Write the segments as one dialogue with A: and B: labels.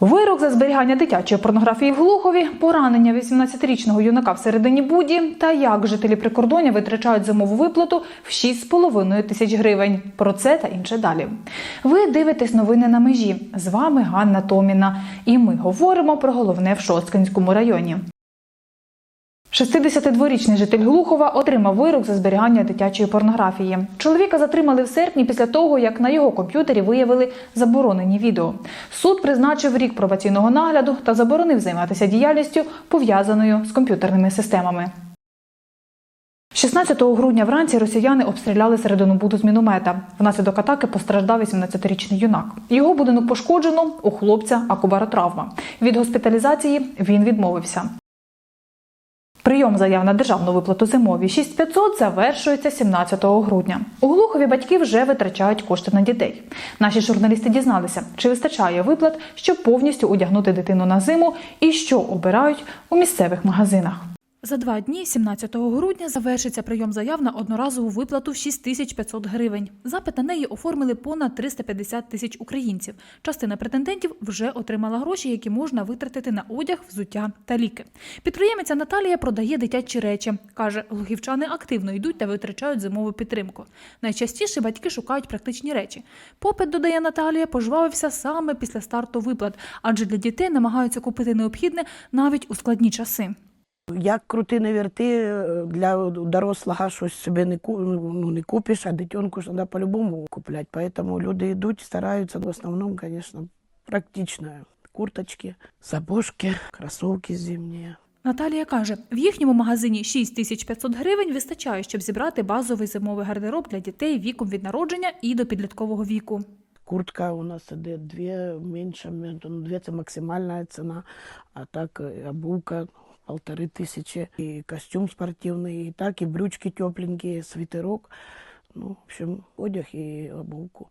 A: Вирок за зберігання дитячої порнографії в Глухові, поранення 18-річного юнака всередині буді та як жителі прикордоння витрачають зимову виплату в 6,5 тисяч гривень. Про це та інше далі. Ви дивитесь новини на межі. З вами Ганна Томіна. І ми говоримо про головне в Шосткинському районі. 62-річний житель Глухова отримав вирок за зберігання дитячої порнографії. Чоловіка затримали в серпні після того, як на його комп'ютері виявили заборонені відео. Суд призначив рік пробаційного нагляду та заборонив займатися діяльністю, пов'язаною з комп'ютерними системами. 16 грудня вранці росіяни обстріляли середину буду з міномета. Внаслідок атаки постраждав 18-річний юнак. Його будинок пошкоджено, у хлопця акубаротравма. Від госпіталізації він відмовився. Прийом заяв на державну виплату зимові 6500 завершується 17 грудня. У Глухові батьки вже витрачають кошти на дітей. Наші журналісти дізналися, чи вистачає виплат, щоб повністю одягнути дитину на зиму і що обирають у місцевих магазинах. За два дні, 17 грудня, завершиться прийом заяв на одноразову виплату в 6500 гривень. Запит на неї оформили понад 350 тисяч українців. Частина претендентів вже отримала гроші, які можна витратити на одяг, взуття та ліки. Підприємиця Наталія продає дитячі речі. Каже, глухівчани активно йдуть та витрачають зимову підтримку. Найчастіше батьки шукають практичні речі. Попит, додає Наталія, пожвавився саме після старту виплат, адже для дітей намагаються купити необхідне навіть у складні часи.
B: Як крути не верти, для дорослого щось собі не, ку- ну, не купиш, а дитинку ж треба по-любому купляти. Тому люди йдуть, стараються, в основному, звісно, практично. Курточки, сапожки, кросовки зимні.
A: Наталія каже, в їхньому магазині 6500 гривень вистачає, щоб зібрати базовий зимовий гардероб для дітей віком від народження і до підліткового віку.
B: Куртка у нас іде дві менше, ну, дві це максимальна ціна, а так е, обувка полтори тисячі, і костюм спортивний, і так, і брючки тепленькі, свитерок. Ну, в общем, одяг і обувку.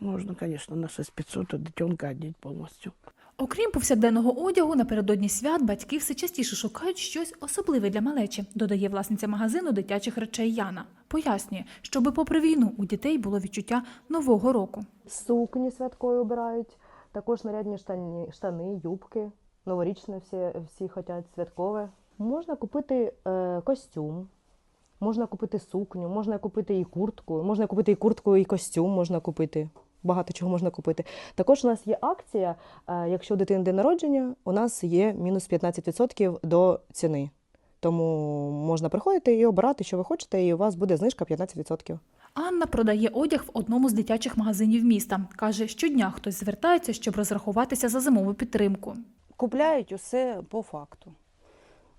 B: Можна, звісно, на 6500 дитинка одіть повністю.
A: Окрім повсякденного одягу, напередодні свят батьки все частіше шукають щось особливе для малечі, додає власниця магазину дитячих речей Яна. Пояснює, щоби попри війну у дітей було відчуття нового року.
C: Сукні святкові обирають, також нарядні штані, штани, юбки, новорічне всі, всі хочуть святкове. Можна купити е, костюм, можна купити сукню, можна купити і куртку, можна купити і куртку, і костюм можна купити. Багато чого можна купити. Також у нас є акція, е, якщо у дитини день народження, у нас є мінус 15% до ціни. Тому можна приходити і обирати, що ви хочете, і у вас буде знижка 15%.
A: Анна продає одяг в одному з дитячих магазинів міста. Каже, щодня хтось звертається, щоб розрахуватися за зимову підтримку.
D: Купляють усе по факту.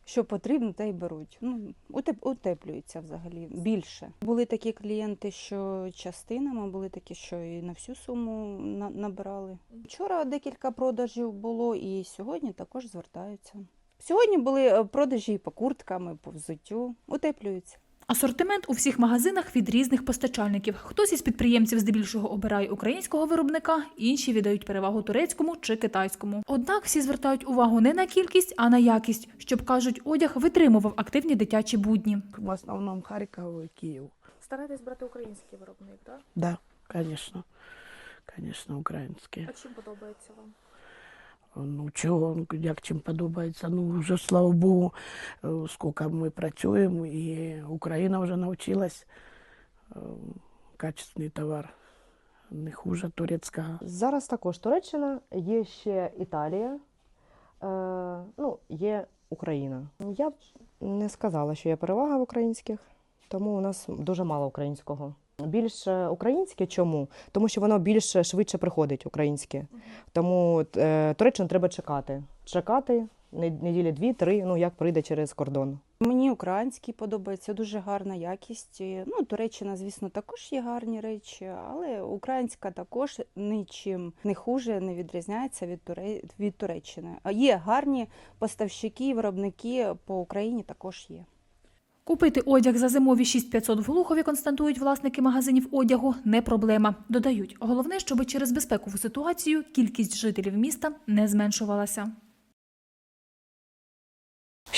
D: Що потрібно, те й беруть. Ну, утеплюється взагалі більше. Були такі клієнти, що частинами, були такі, що і на всю суму набирали. Вчора декілька продажів було, і сьогодні також звертаються. Сьогодні були е, продажі і по курткам, і по взуттю. Утеплюються.
A: Асортимент у всіх магазинах від різних постачальників. Хтось із підприємців здебільшого обирає українського виробника, інші віддають перевагу турецькому чи китайському. Однак всі звертають увагу не на кількість, а на якість, щоб кажуть, одяг витримував активні дитячі будні.
B: В основному Харків і Київ.
E: Старайтесь брати український виробник, так?
B: Да, звісно. Звісно, українські.
E: А чим подобається вам?
B: Ну чого, як чим подобається. Ну вже слава Богу, е, скільки ми працюємо, і Україна вже навчилась е, качественний товар. Не хуже турецького.
C: Зараз також Туреччина, є ще Італія, е, ну, є Україна. Я б не сказала, що є перевага в українських, тому у нас дуже мало українського. Більше українське чому? Тому що воно більш швидше приходить українське. Тому е, Туреччину треба чекати. Чекати неділі дві-три, ну як прийде через кордон.
D: Мені український подобається, дуже гарна якість. Ну, Туреччина, звісно, також є гарні речі, але українська також нічим не хуже, не відрізняється від, Туре... від Туреччини. А є гарні поставщики, виробники по Україні також є.
A: Купити одяг за зимові 6500 в Глухові, констатують власники магазинів одягу, не проблема. Додають, головне, щоб через безпекову ситуацію кількість жителів міста не зменшувалася.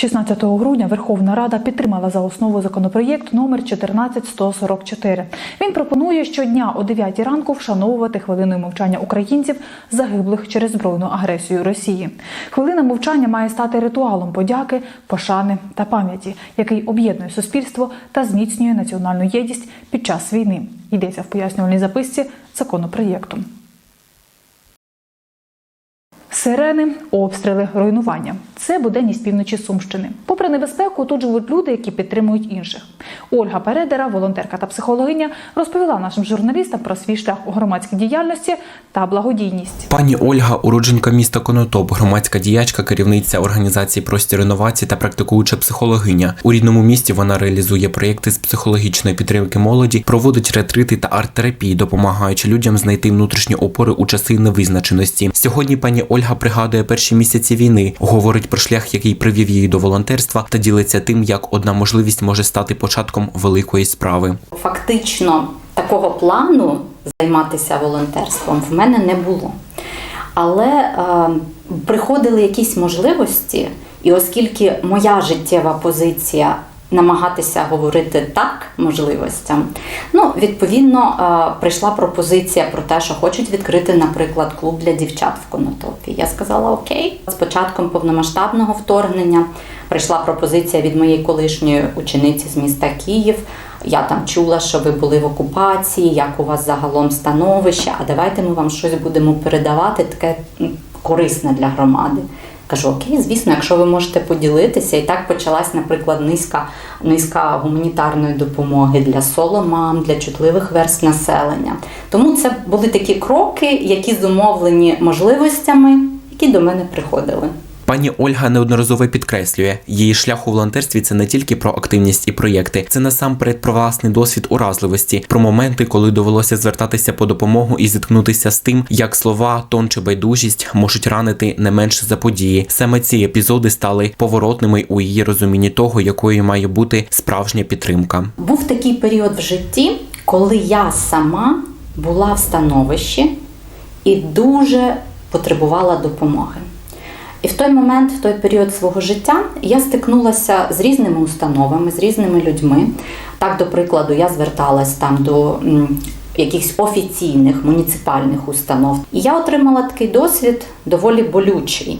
A: 16 грудня Верховна Рада підтримала за основу законопроєкт номер 14144. Він пропонує щодня о 9 ранку вшановувати хвилиною мовчання українців, загиблих через збройну агресію Росії. Хвилина мовчання має стати ритуалом подяки, пошани та пам'яті, який об'єднує суспільство та зміцнює національну єдність під час війни. Йдеться в пояснювальній записці законопроєкту. Сирени, обстріли, руйнування це буденність півночі Сумщини. Попри небезпеку, тут живуть люди, які підтримують інших. Ольга Передера, волонтерка та психологиня, розповіла нашим журналістам про свій шлях у громадській діяльності та благодійність.
F: Пані Ольга, уродженка міста Конотоп, громадська діячка, керівниця організації простір інновацій та практикуюча психологиня. У рідному місті вона реалізує проєкти з психологічної підтримки молоді, проводить ретрити та арт-терапії, допомагаючи людям знайти внутрішні опори у часи невизначеності. Сьогодні пані Ольга пригадує перші місяці війни, говорить про шлях, який привів її до волонтерства, та ділиться тим, як одна можливість може стати початком великої справи.
G: Фактично такого плану займатися волонтерством в мене не було. Але е, приходили якісь можливості, і оскільки моя життєва позиція намагатися говорити так можливостям, ну відповідно е, прийшла пропозиція про те, що хочуть відкрити, наприклад, клуб для дівчат в Конотопі. Я сказала окей. З початком повномасштабного вторгнення прийшла пропозиція від моєї колишньої учениці з міста Київ. Я там чула, що ви були в окупації, як у вас загалом становище, а давайте ми вам щось будемо передавати, таке корисне для громади. Кажу, окей, звісно, якщо ви можете поділитися, і так почалась, наприклад, низка, низка гуманітарної допомоги для соломам, для чутливих верст населення. Тому це були такі кроки, які зумовлені можливостями, які до мене приходили.
F: Пані Ольга неодноразово підкреслює, її шлях у волонтерстві це не тільки про активність і проєкти, це насамперед про власний досвід уразливості, про моменти, коли довелося звертатися по допомогу і зіткнутися з тим, як слова, тон чи байдужість можуть ранити не менше за події. Саме ці епізоди стали поворотними у її розумінні того, якою має бути справжня підтримка.
G: Був такий період в житті, коли я сама була в становищі і дуже потребувала допомоги. І в той момент, в той період свого життя, я стикнулася з різними установами, з різними людьми. Так, до прикладу, я зверталась там до якихось офіційних муніципальних установ. І я отримала такий досвід доволі болючий.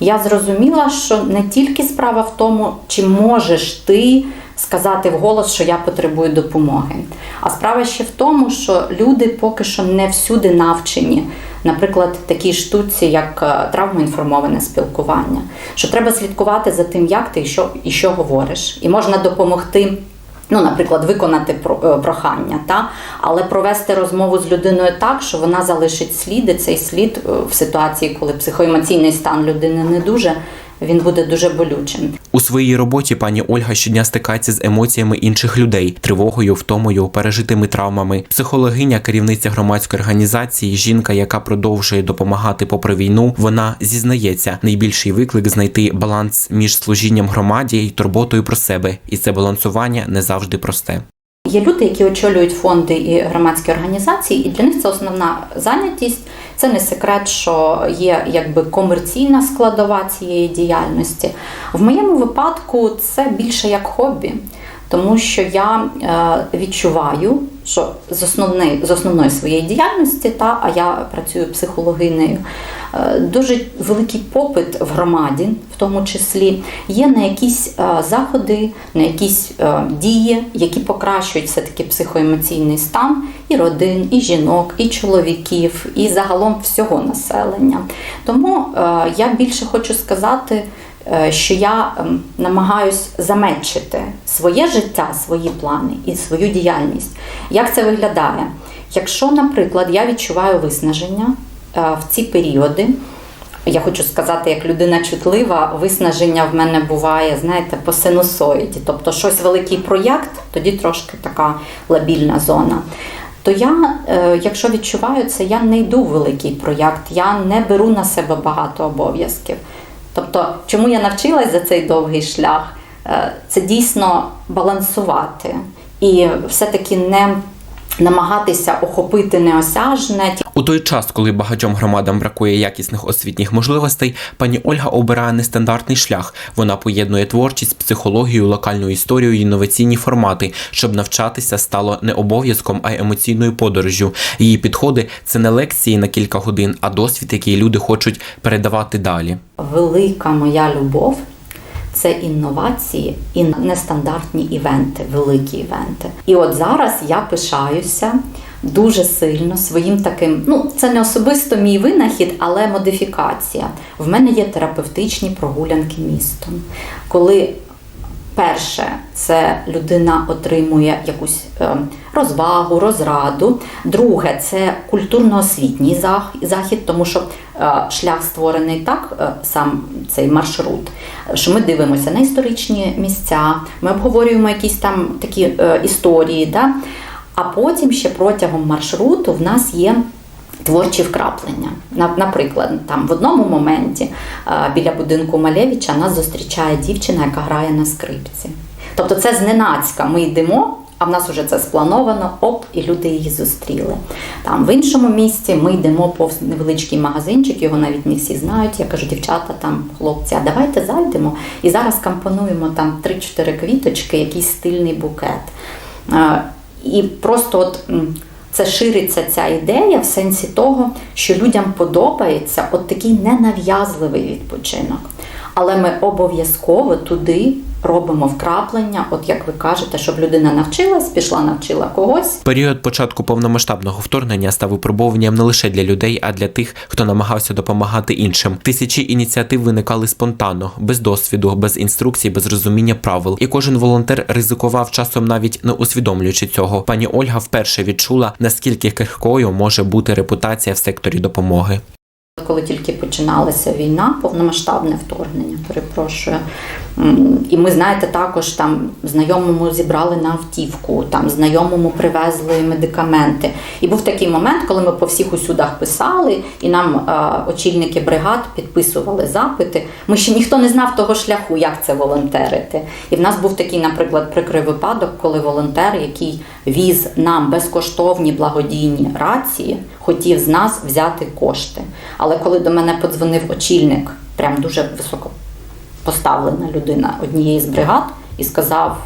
G: Я зрозуміла, що не тільки справа в тому, чи можеш ти сказати вголос, що я потребую допомоги, а справа ще в тому, що люди поки що не всюди навчені. Наприклад, такій штуці, як е, травмоінформоване спілкування, що треба слідкувати за тим, як ти і що, і що говориш, і можна допомогти. Ну, наприклад, виконати е, прохання, та? але провести розмову з людиною так, що вона залишить слід, і цей слід е, в ситуації, коли психоемоційний стан людини не дуже, він буде дуже болючим.
F: У своїй роботі пані Ольга щодня стикається з емоціями інших людей, тривогою, втомою, пережитими травмами. Психологиня, керівниця громадської організації, жінка, яка продовжує допомагати попри війну. Вона зізнається, найбільший виклик знайти баланс між служінням громаді і турботою про себе, і це балансування не завжди просте.
G: Є люди, які очолюють фонди і громадські організації, і для них це основна зайнятість. Це не секрет, що є якби комерційна складова цієї діяльності. В моєму випадку це більше як хобі, тому що я е, відчуваю, що з основної, з основної своєї діяльності, та, а я працюю психологинею, дуже великий попит в громаді, в тому числі, є на якісь е, заходи, на якісь е, дії, які покращують все-таки психоемоційний стан і родин, і жінок, і чоловіків, і загалом всього населення. Тому е, я більше хочу сказати, е, що я ем, намагаюсь заметчити своє життя, свої плани і свою діяльність. Як це виглядає? Якщо, наприклад, я відчуваю виснаження е, в ці періоди, я хочу сказати, як людина чутлива, виснаження в мене буває, знаєте, по синусоїді. Тобто щось великий проєкт, тоді трошки така лабільна зона. То я, е, якщо відчуваю це, я не йду в великий проєкт, я не беру на себе багато обов'язків. Тобто, чому я навчилась за цей довгий шлях, Е, це дійсно балансувати і все-таки не намагатися охопити неосяжне.
F: У той час, коли багатьом громадам бракує якісних освітніх можливостей, пані Ольга обирає нестандартний шлях. Вона поєднує творчість, психологію, локальну історію і інноваційні формати, щоб навчатися стало не обов'язком, а й емоційною подорожжю. Її підходи це не лекції на кілька годин, а досвід, який люди хочуть передавати далі.
G: Велика моя любов це інновації і нестандартні івенти, великі івенти. І от зараз я пишаюся дуже сильно своїм таким. Ну, це не особисто мій винахід, але модифікація. В мене є терапевтичні прогулянки містом. Коли Перше, це людина отримує якусь е, розвагу, розраду. Друге, це культурно-освітній захід, тому що е, шлях створений так, е, сам цей маршрут, що ми дивимося на історичні місця, ми обговорюємо якісь там такі е, історії. Да? А потім ще протягом маршруту в нас є творчі вкраплення. Наприклад, там в одному моменті е, біля будинку Малевича нас зустрічає дівчина, яка грає на скрипці. Тобто це зненацька. Ми йдемо, а в нас вже це сплановано, оп, і люди її зустріли. Там в іншому місці ми йдемо повз невеличкий магазинчик, його навіть не всі знають. Я кажу, дівчата, там хлопці, а давайте зайдемо і зараз компонуємо там 3-4 квіточки, якийсь стильний букет. Е, І просто от. Це шириться ця ідея в сенсі того, що людям подобається от такий ненав'язливий відпочинок. Але ми обов'язково туди робимо вкраплення, от як ви кажете, щоб людина навчилась, пішла, навчила когось.
F: Період початку повномасштабного вторгнення став випробуванням не лише для людей, а для тих, хто намагався допомагати іншим. Тисячі ініціатив виникали спонтанно, без досвіду, без інструкцій, без розуміння правил. І кожен волонтер ризикував часом, навіть не усвідомлюючи цього. Пані Ольга вперше відчула, наскільки крихкою може бути репутація в секторі допомоги.
G: Коли тільки починалася війна, повномасштабне вторгнення, перепрошую. І ми, знаєте, також там знайомому зібрали на автівку, там знайомому привезли медикаменти. І був такий момент, коли ми по всіх усюдах писали, і нам е, очільники бригад підписували запити. Ми ще ніхто не знав того шляху, як це волонтерити. І в нас був такий, наприклад, прикрий випадок, коли волонтер, який віз нам безкоштовні благодійні рації, хотів з нас взяти кошти. Але коли до мене подзвонив очільник, прям дуже високо поставлена людина однієї з бригад, і сказав: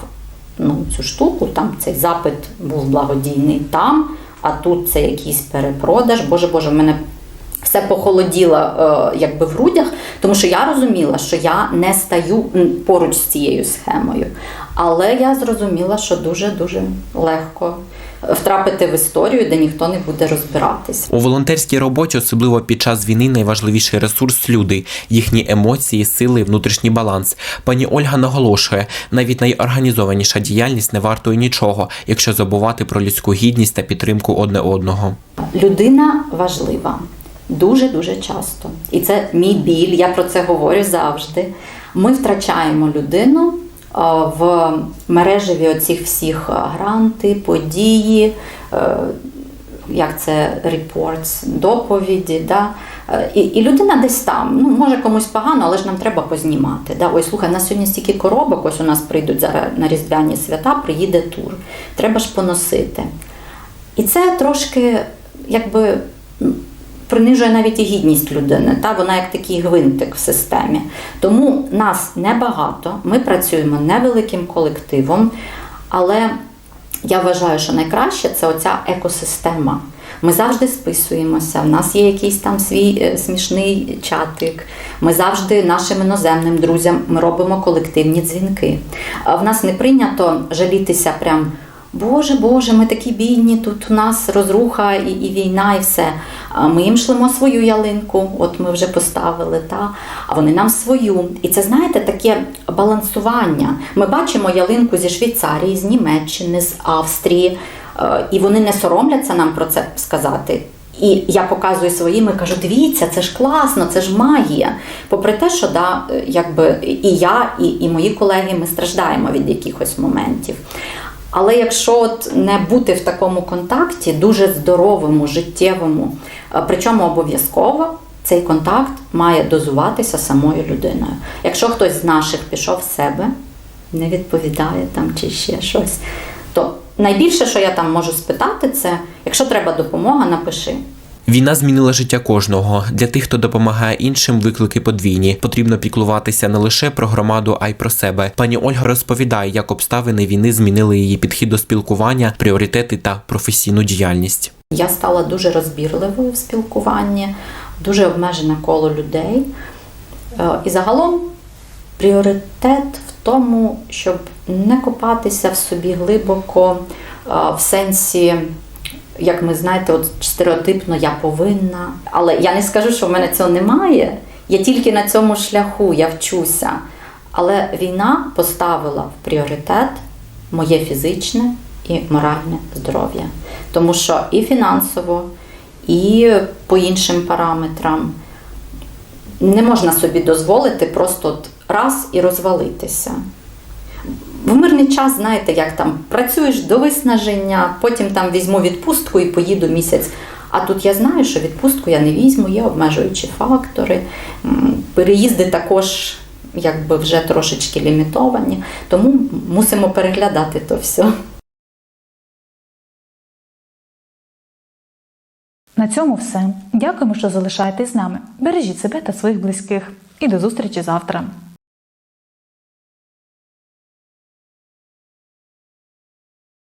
G: ну, цю штуку, там цей запит був благодійний там, а тут це якийсь перепродаж. Боже Боже, в мене все похолоділо е, якби в грудях, тому що я розуміла, що я не стаю поруч з цією схемою. Але я зрозуміла, що дуже-дуже легко втрапити в історію, де ніхто не буде розбиратись.
F: У волонтерській роботі, особливо під час війни, найважливіший ресурс люди, їхні емоції, сили, внутрішній баланс. Пані Ольга наголошує, навіть найорганізованіша діяльність не вартує нічого, якщо забувати про людську гідність та підтримку одне одного.
G: Людина важлива дуже дуже часто. І це мій біль, я про це говорю завжди. Ми втрачаємо людину в мережеві оцих всіх е, гранти, події, е, як це reports, доповіді. Да? Е, І, і людина десь там, ну може комусь погано, але ж нам треба познімати. Да? Ой, слухай, на сьогодні стільки коробок, ось у нас прийдуть зараз на різдвяні свята, приїде тур. Треба ж поносити. І це трошки якби принижує навіть і гідність людини. Та? Вона як такий гвинтик в системі. Тому нас небагато, ми працюємо невеликим колективом, але я вважаю, що найкраще це оця екосистема. Ми завжди списуємося, в нас є якийсь там свій е, смішний чатик. Ми завжди нашим іноземним друзям ми робимо колективні дзвінки. В нас не прийнято жалітися прям. Боже, Боже, ми такі бідні, тут у нас розруха і, і війна, і все. А ми їм шлемо свою ялинку, от ми вже поставили, та? а вони нам свою. І це, знаєте, таке балансування. Ми бачимо ялинку зі Швейцарії, з Німеччини, з Австрії, е, і вони не соромляться нам про це сказати. І я показую своїм і кажу: дивіться, це ж класно, це ж магія. Попри те, що да, е, якби і я, і, і мої колеги ми страждаємо від якихось моментів. Але якщо от не бути в такому контакті, дуже здоровому, життєвому, е, причому обов'язково цей контакт має дозуватися самою людиною. Якщо хтось з наших пішов в себе, не відповідає там чи ще щось, то найбільше, що я там можу спитати, це якщо треба допомога, напиши.
F: Війна змінила життя кожного. Для тих, хто допомагає іншим, виклики подвійні. Потрібно піклуватися не лише про громаду, а й про себе. Пані Ольга розповідає, як обставини війни змінили її підхід до спілкування, пріоритети та професійну діяльність.
G: Я стала дуже розбірливою в спілкуванні, дуже обмежене коло людей. Е, І загалом пріоритет в тому, щоб не копатися в собі глибоко, е, в сенсі, як ми знаєте, от стереотипно я повинна. Але я не скажу, що в мене цього немає. Я тільки на цьому шляху, я вчуся. Але війна поставила в пріоритет моє фізичне і моральне здоров'я. Тому що і фінансово, і по іншим параметрам не можна собі дозволити просто от раз і розвалитися. В мирний час, знаєте, як там працюєш до виснаження, потім там візьму відпустку і поїду місяць. А тут я знаю, що відпустку я не візьму, є обмежуючі фактори. Переїзди також якби вже трошечки лімітовані, тому мусимо переглядати то все.
A: На цьому все. Дякуємо, що залишаєтесь з нами. Бережіть себе та своїх близьких. І до зустрічі завтра.